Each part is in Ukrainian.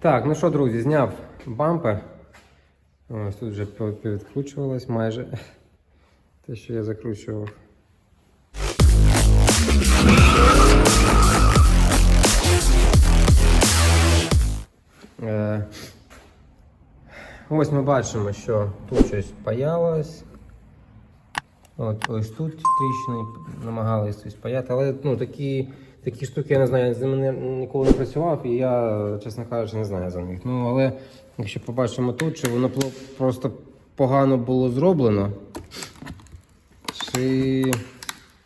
Так, ну що, друзі, зняв бампер. Ось тут вже відкручувалось майже те, що я закручував. Е, Ось ми бачимо, що тут щось паялось. От, ось тут тріщини намагалися щось паяти, але ну, такі, такі штуки я не знаю, я з ними ніколи не працював і я, чесно кажучи, не знаю за них. Ну, але якщо побачимо тут, чи воно просто погано було зроблено, чи,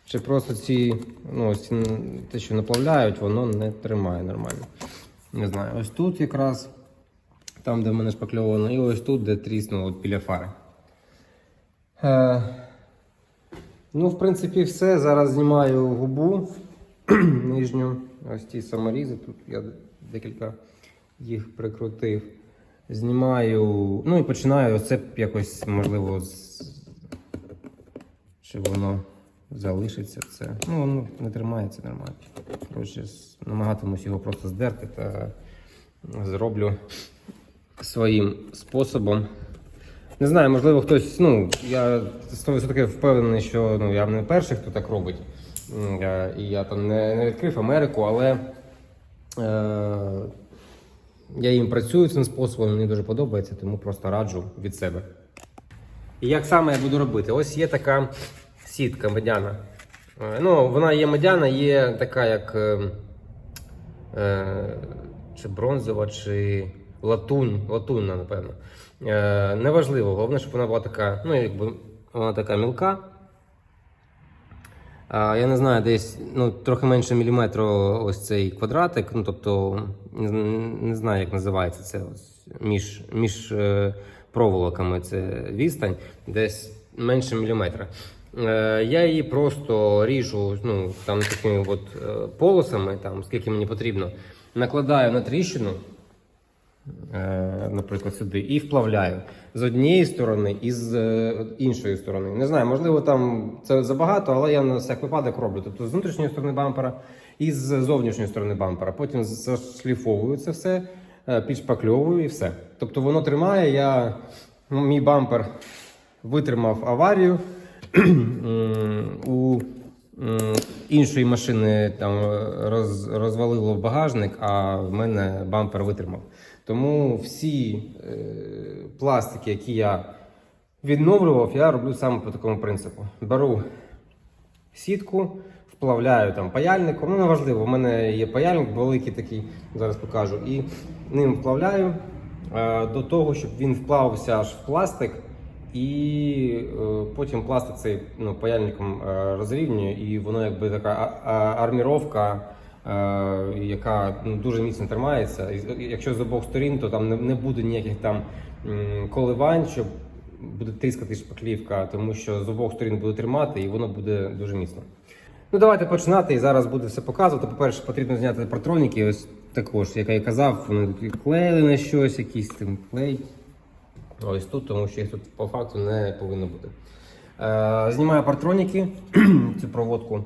чи просто ці, ну, ось те, що наплавляють, воно не тримає нормально. Не знаю, ось тут якраз, там, де в мене шпакльовано, і ось тут, де тріснуло біля фари. Е, Ну, в принципі, все. Зараз знімаю губу нижню. Ось ті саморізи. Тут я декілька їх прикрутив. Знімаю. Ну і починаю оце якось, можливо, з... чи воно залишиться це. Ну, воно не тримається нормально. Коротше, намагатимусь його просто здерти та зроблю своїм способом. Не знаю, можливо, хтось, ну, я 100% впевнений, що ну, я не перший, хто так робить. І я там не, не відкрив Америку, але е, я їм працюю цим способом, мені дуже подобається, тому просто раджу від себе. І як саме я буду робити? Ось є така сітка медяна. Е, Ну, вона є медяна, є така, як е, е, чи бронзова, чи латунь, латунна, напевно. Е, неважливо, головне, щоб вона була така, ну, якби вона така мілка. Я не знаю, десь ну, трохи менше міліметру ось цей квадратик. Ну, тобто, не, знаю, як називається це ось, між, між е, проволоками це відстань, десь менше міліметра. Е, я її просто ріжу ну, там такими от, е, полосами, там, скільки мені потрібно, накладаю на тріщину наприклад, сюди, і вплавляю з однієї сторони і з е, іншої сторони. Не знаю, можливо, там це забагато, але я на всяк випадок роблю. Тобто з внутрішньої сторони бампера і з зовнішньої сторони бампера. Потім зашліфовую це все, е, підшпакльовую і все. Тобто воно тримає. Я, ну, мій бампер витримав аварію. У іншої машини там роз, розвалило багажник, а в мене бампер витримав. Тому всі е, пластики, які я відновлював, я роблю саме по такому принципу. Беру сітку, вплавляю там паяльником. Ну, неважливо, у мене є паяльник великий такий, зараз покажу. І ним вплавляю е, до того, щоб він вплавився аж в пластик. І е, потім пластик цей ну, паяльником е, розрівнює, і воно якби така арміровка, яка ну, дуже міцно тримається. Якщо з обох сторін, то там не, не буде ніяких там коливань, що буде тріскати шпаклівка, тому що з обох сторін буде тримати, і воно буде дуже міцно. Ну, давайте починати і зараз буду все показувати. По-перше, потрібно зняти партроніки. Ось також, як я казав, вони клеїли на щось, якийсь там клей. Ось тут, тому що їх тут по факту не повинно бути. Е, знімаю партроніки, цю проводку.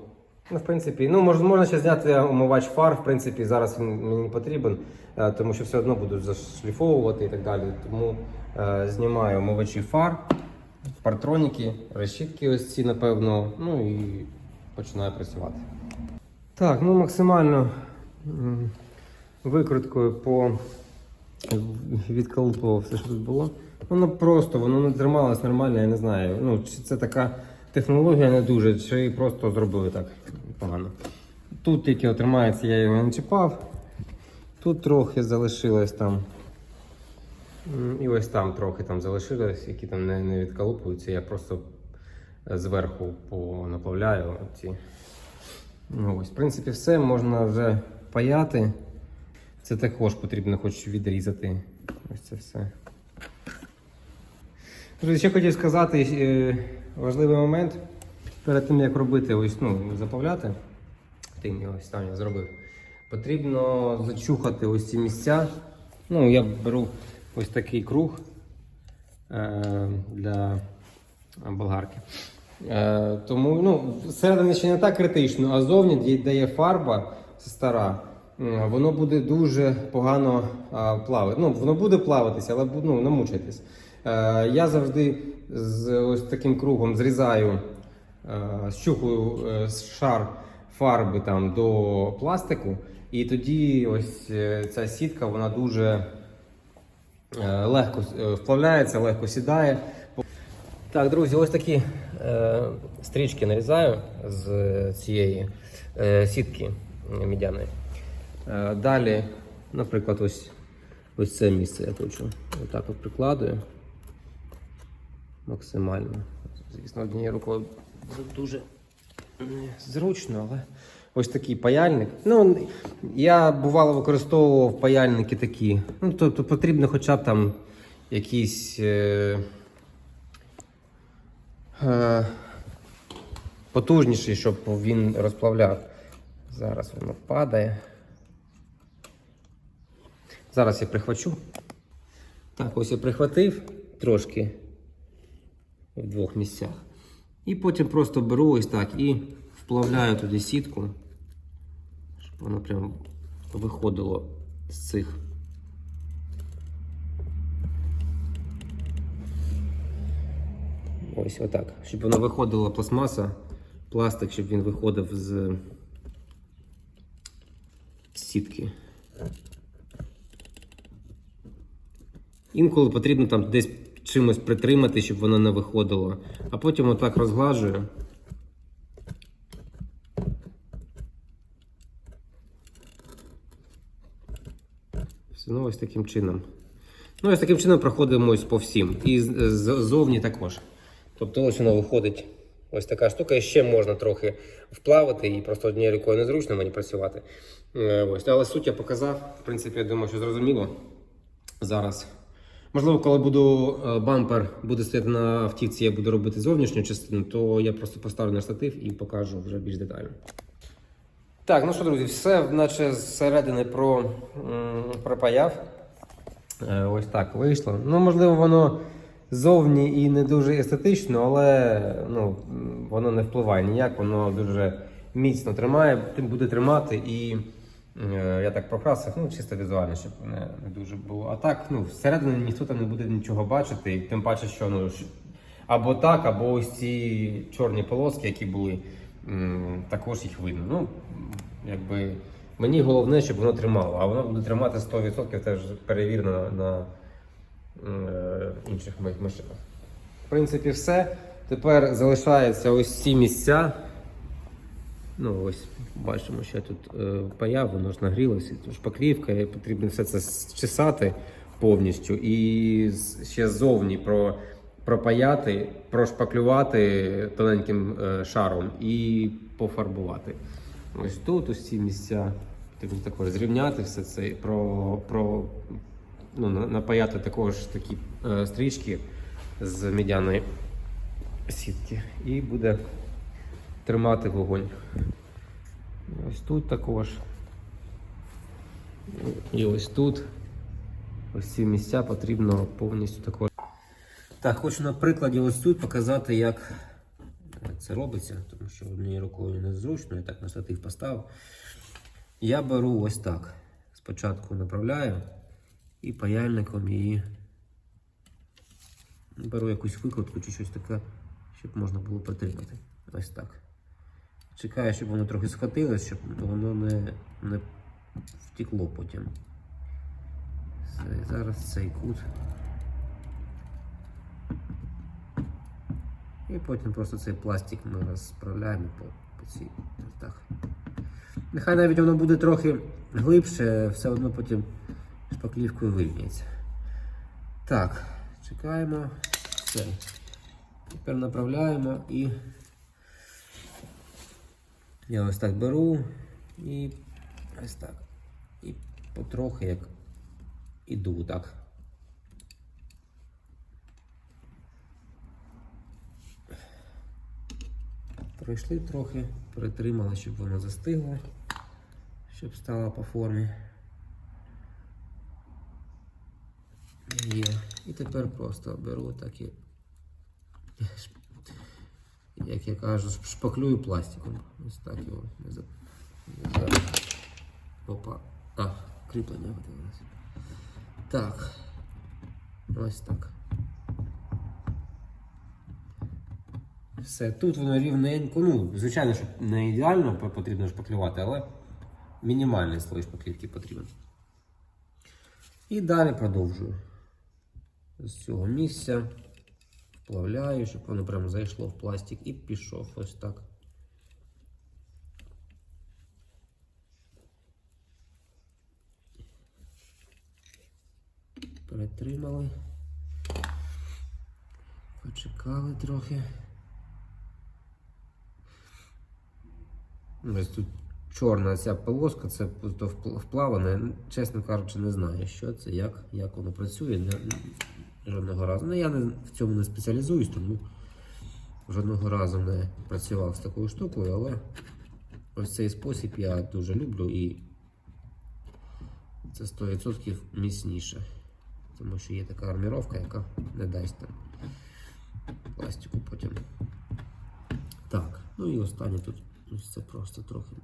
Ну, в принципі, ну, можна, можна ще зняти омивач фар, в принципі, зараз він мені не потрібен, е, тому що все одно буду зашліфовувати і так далі. Тому е, знімаю омивачі фар, партроніки, решітки ось ці, напевно, ну і починаю працювати. Так, ну максимально викруткою по відколупував все, що тут було. Воно просто, воно не трималось нормально, я не знаю. Ну, чи це така технологія не дуже, чи просто зробили так погано. Тут тільки от тримається, я його не чіпав. Тут трохи залишилось там. І ось там трохи там залишилось, які там не, не відколупуються. Я просто зверху понаплавляю ці. Ну, ось, в принципі, все можна вже паяти. Це також потрібно хоч відрізати. Ось це все. Друзі, ще хотів сказати е, важливий момент. Перед тим як робити ось, ну, заправляти, тим я ось там зробив. Потрібно зачухати ось ці місця. Ну, я беру ось такий круг е, для болгарки. Е, тому ну, всередині ще не так критично, а зовні, де- є фарба стара, воно буде дуже погано плавати. Ну, воно буде плаватися, але ну, намучитись. Е, я завжди з ось таким кругом зрізаю, е, щухую е, шар фарби там до пластику, і тоді ось е, ця сітка вона дуже легко вплавляється, легко сідає. Так, друзі, ось такі е, стрічки нарізаю з цієї е, сітки мідяної. Е, далі, наприклад, ось, ось це місце я хочу. Отак от прикладую. Максимально. Звісно, однією рукою дуже зручно, але ось такий паяльник. Ну, я бувало використовував паяльники такі. Ну, тобто потрібно хоча б там якісь. Е, е, потужніший, щоб він розплавляв. Зараз воно падає. Зараз я прихвачу. Так, ось я прихватив трошки в двох місцях. І потім просто беру ось так і вплавляю туди сітку, щоб воно прям виходило з цих. Ось отак. Щоб воно виходила пластмаса, пластик, щоб він виходив з сітки. Інколи потрібно там десь чимось притримати, щоб воно не виходило. А потім отак розглажую. Все, ну ось таким чином. Ну, ось таким чином проходимо ось по всім. І ззовні також. Тобто ось воно виходить ось така штука. І ще можна трохи вплавити, і просто однією рукою незручно мені працювати. Е, Ось. Але суть я показав. В принципі, я думаю, що зрозуміло. Зараз. Можливо, коли буду е, бампер буде стояти на автівці, я буду робити зовнішню частину, то я просто поставлю на штатив і покажу вже більш детально. Так, ну що, друзі, все наче зсередини про, пропаяв. Е, Ось так вийшло. Ну, можливо, воно зовні і не дуже естетично, але ну, воно не впливає ніяк, воно дуже міцно тримає, буде тримати і я так прокрасив, ну, чисто візуально, щоб не, дуже було. А так, ну, всередині ніхто там не буде нічого бачити, і тим паче, що ну, або так, або ось ці чорні полоски, які були, також їх видно. Ну, якби мені головне, щоб воно тримало, а воно буде тримати 100%, це вже перевірено на е, інших моїх машинах. В принципі, все. Тепер залишаються ось ці місця. Ну, ось бачимо, що тут е, паяв, воно ж нагрілося, тож покрівка, і потрібно все це зчесати повністю і ще ззовні про, пропаяти, прошпаклювати тоненьким е, шаром і пофарбувати. Ось тут, ось ці місця. Потрібно також зрівняти все це, про, про, ну, напаяти також такі е, стрічки з медяної сітки. І буде тримати вогонь. Ось тут також. І ось тут. Ось ці місця потрібно повністю також. Так, хочу на прикладі ось тут показати, як це робиться, тому що однією рукою незручно, я так на штатив поставив. Я беру ось так. Спочатку направляю і паяльником її беру якусь викрутку чи щось таке, щоб можна було притримати. Ось так. Чекаю, щоб воно трохи схватилось, щоб воно не, не втекло потім. Все, зараз цей кут. І потім просто цей пластик ми розправляємо по, по цій. Так. Нехай навіть воно буде трохи глибше, все одно потім шпаклівкою вирівняється. Так, чекаємо. Все. Тепер направляємо і я ось так беру і ось так. І потрохи як іду так. Пройшли трохи, перетримали, щоб воно застигло, щоб стало по формі. Є. І тепер просто беру так і, як я кажу, шпаклюю пластиком. Ось так його не за- Опа. А, кріплення видивилось. Так. Ось так. Все, тут воно рівненько. Ну, звичайно, що не ідеально потрібно шпаклювати, але мінімальний слой шпаклівки потрібен. І далі продовжую. З цього місця вплавляю, щоб воно прямо зайшло в пластик і пішов ось так. Перетримали. Почекали трохи. Ось тут чорна ця полоска, це вплаване. Чесно кажучи, не знаю, що це, як, як воно працює. Жодного разу. Ну, я не, в цьому не спеціалізуюсь, тому жодного разу не працював з такою штукою, але ось цей спосіб я дуже люблю і це 100% міцніше. Тому що є така арміровка, яка не дасть там пластику потім. Так, ну і останнє тут ось це просто трохи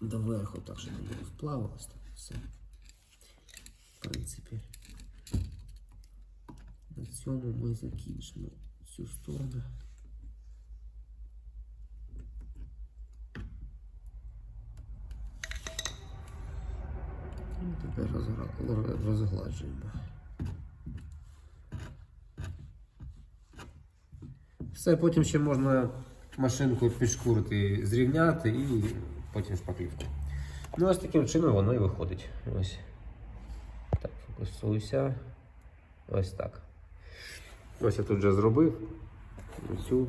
доверху, так щоб не вплавилось. Все. В принципі, на цьому ми закінчимо цю сторону. І тепер розгладжуємо. Все, потім ще можна машинку підшкурити, зрівняти і потім шпаклівку. Ну, ось таким чином воно і виходить. Ось. Так, фокусуйся. Ось так. Ось я тут вже зробив. Цю.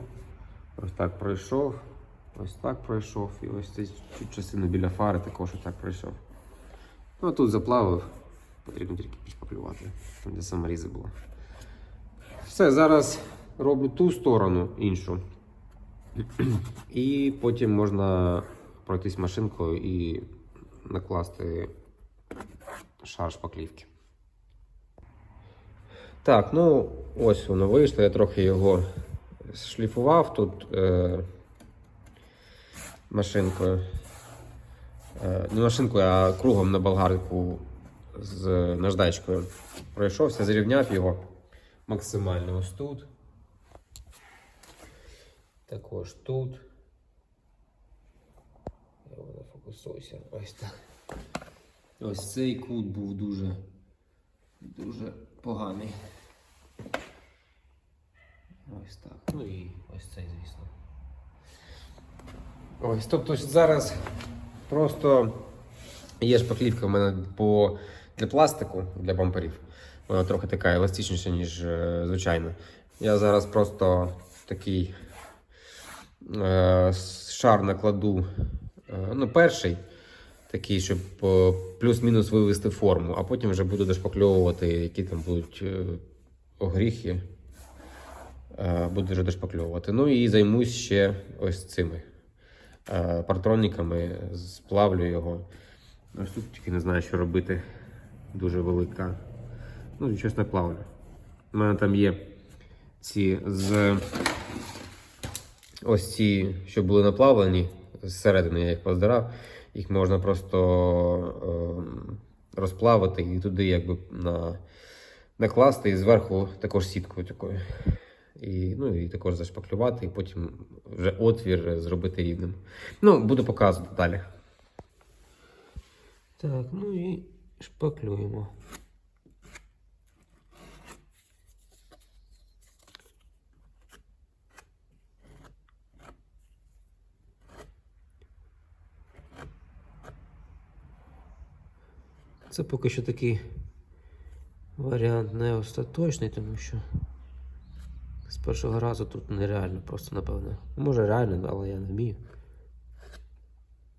Ось так пройшов. Ось так пройшов. І ось цю частину біля фари також так пройшов. Ну, а тут заплавив. Потрібно тільки підшпаклювати, там де саморізи було. Все, зараз роблю ту сторону іншу. І потім можна пройтись машинкою і накласти шар шпаклівки. Так, ну ось воно вийшло. Я трохи його шліфував тут е, машинкою. Е, не машинкою, а кругом на болгарку з наждачкою. Пройшовся, зрівняв його максимально ось тут. Також тут. Я воно фокусуюся. Ось так. Ось цей кут був дуже, дуже поганий. Ось так. Ну і ось цей, звісно. Ось, тобто зараз просто є шпаклівка в мене по, для пластику, для бамперів. Вона трохи така еластичніша, ніж е, звичайно. Я зараз просто такий е, шар накладу. Е, ну, перший такий, щоб е, плюс-мінус вивести форму, а потім вже буду дошпакльовувати, які там будуть е, огріхи. Е, буду вже дошпакльовувати. Ну і займусь ще ось цими е, партроніками, сплавлю його. Ось тут тільки не знаю, що робити. Дуже велика. Ну, щось не плавлю. У мене там є ці з ось ці, що були наплавлені зсередини, я їх поздирав. Їх можна просто е, розплавити і туди якби на, накласти, і зверху також сіткою такою. І, ну, і також зашпаклювати, і потім вже отвір зробити рівним. Ну, буду показувати далі. Так, ну і шпаклюємо. Це поки що такий варіант не остаточний, тому що з першого разу тут нереально просто, напевно. Може реально, але я не вмію.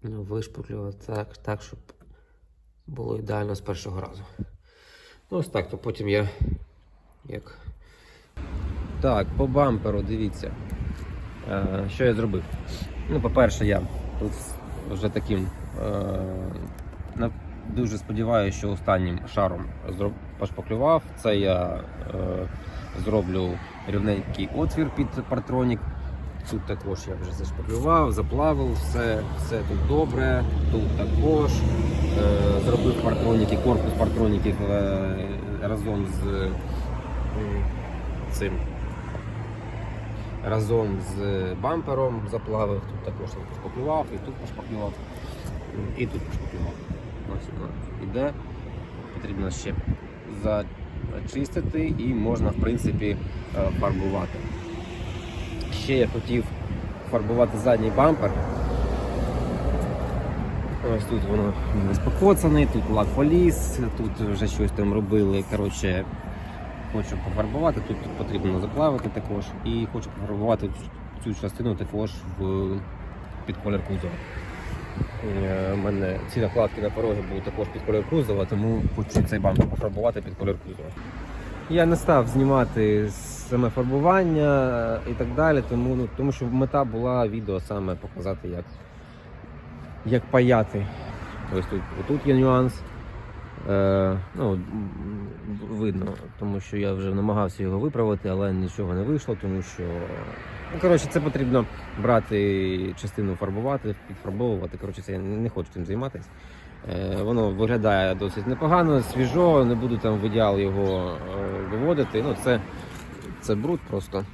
Ну, вишпаклювати так, так, щоб було ідеально з першого разу. Ну, ось так, то потім я як. Так, по бамперу, дивіться. Е, що я зробив? Ну, по-перше, я тут вже таким. Дуже сподіваюся, що останнім шаром пошпаклював. Це я е, зроблю рівненький отвір під партронік. Тут також я вже зашпаклював, заплавив, все, все тут добре. Тут також е, зробив партроніки, корпус партроніків е, разом з е, цим. Разом з бампером заплавив, тут також я пошпаклював, і тут пошпаклював, і тут пошпаклював. Воно іде. Потрібно ще зачистити і можна, в принципі, е, фарбувати. Ще я хотів фарбувати задній бампер. Ось тут воно весь покоцаний, тут лак поліз, тут вже щось там робили. Коротше, хочу пофарбувати, тут потрібно заплавити також. І хочу пофарбувати цю частину також в під колір кузова. Е, У мене ці накладки на пороги були також під колір кузова, тому хочу цей бампер пофарбувати під колір кузова. Я не став знімати саме фарбування е, і так далі, тому, ну, тому що мета була відео саме показати, як, як паяти. Ось тут, тут є нюанс. Е, ну, видно, тому що я вже намагався його виправити, але нічого не вийшло, тому що. Ну, коротше, це потрібно брати частину фарбувати, підфарбовувати. Коротше, це я не хочу цим займатися. Е, Воно виглядає досить непогано, свіжо, не буду там в ідеал його е, виводити. Ну, це, це бруд просто.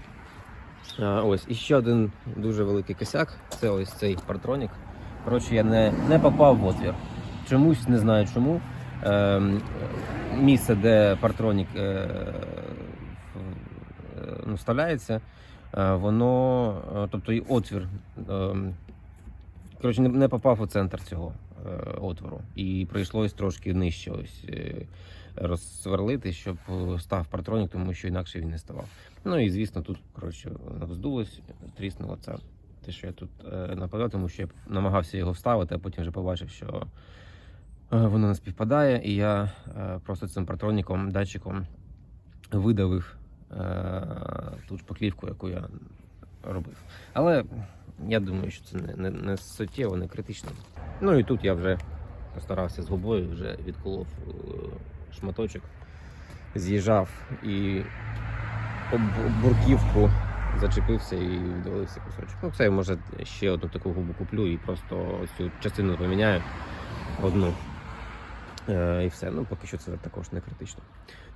А, ось, і ще один дуже великий косяк це ось цей партронік. Коротше, я не, не попав в отвір. Чомусь не знаю чому. Ем, місце, де партронік е, е, ну, вставляється, е, воно, е, тобто і отвір. ем, Коротше, не, попав у центр цього е, отвору. І прийшлось трошки нижче ось, е, розсверлити, щоб е, став партронік, тому що інакше він не ставав. Ну і звісно, тут коротше, вздулось, тріснуло це. Те, що я тут е, нападав, тому що я намагався його вставити, а потім вже побачив, що е, воно не співпадає, і я е, просто цим партроніком, датчиком видавив е, ту шпаклівку, яку я робив. Але я думаю, що це не, не, не суттєво, не критично. Ну і тут я вже постарався з губою, вже відколов е, шматочок, з'їжджав і об бурківку зачепився і відвалився кусочок. Ну, це я, може ще одну таку губу куплю і просто цю частину поміняю одну. Е, і все. Ну, поки що це також не критично.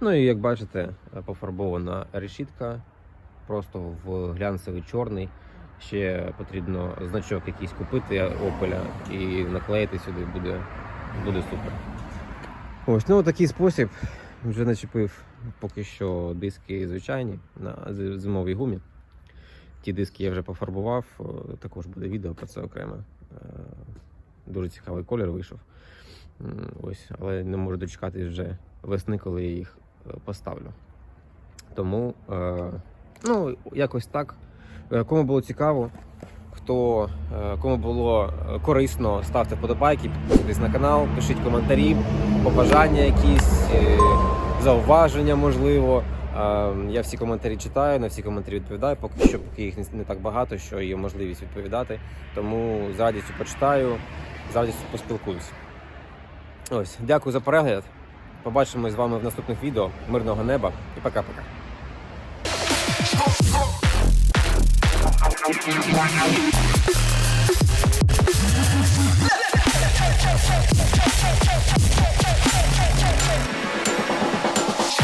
Ну і як бачите, пофарбована решітка просто в глянцевий чорний. Ще потрібно значок якийсь купити опеля і наклеїти сюди буде, буде супер. Ось, ну такий спосіб. Вже начепив поки що диски звичайні на зимовій гумі. Ті диски я вже пофарбував, е, також буде відео про це окремо. Е, Дуже цікавий колір вийшов. Ось, але не можу дочекатись вже весни, коли я їх е, поставлю. Тому, е, ну, якось так. Е, Кому було цікаво, хто е, кому було корисно, ставте вподобайки, підписуйтесь на канал, пишіть коментарі, побажання якісь, зауваження, можливо. Я всі коментарі читаю, на всі коментарі відповідаю. Поки що, поки їх не так багато, що є можливість відповідати. Тому з радістю почитаю, з радістю поспілкуюсь. Ось, дякую за перегляд. Побачимось з вами в наступних відео. Мирного неба і пока-пока.